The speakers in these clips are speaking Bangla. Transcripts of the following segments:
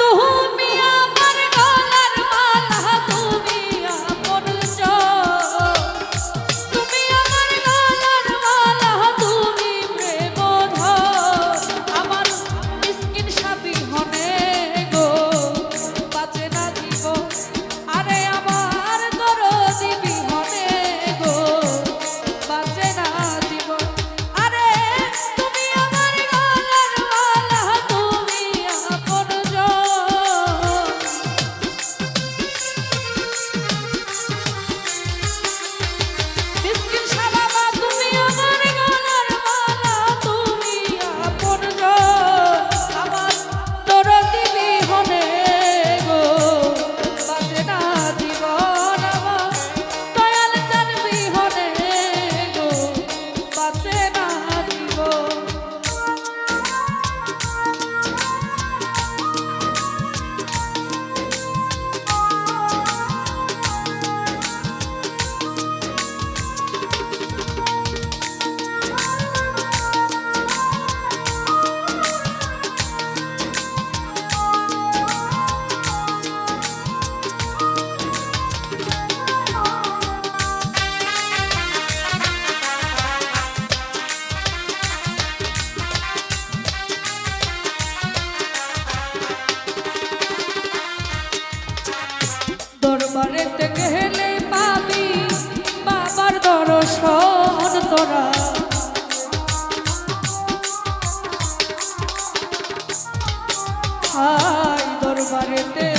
তুমি গেলে পাবি বাবার দর্শন তোরা হাই দরবারেতে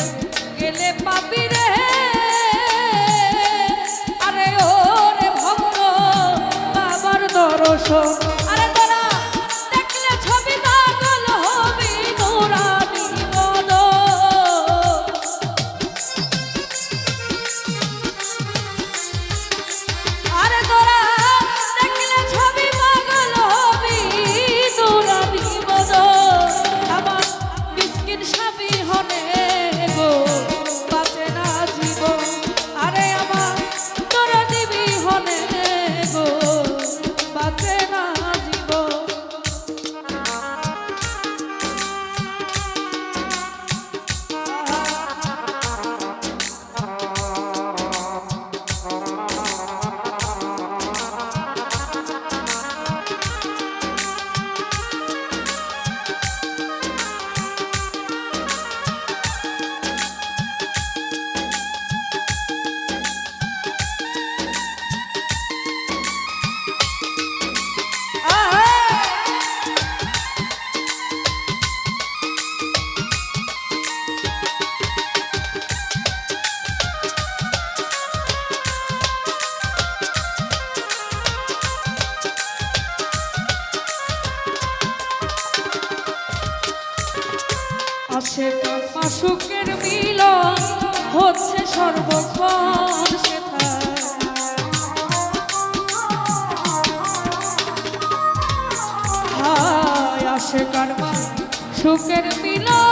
আছে কামা সুখের মিলন হচ্ছে সর্বক্ষণ সেথায়। আসে কারমা সুখের মিলন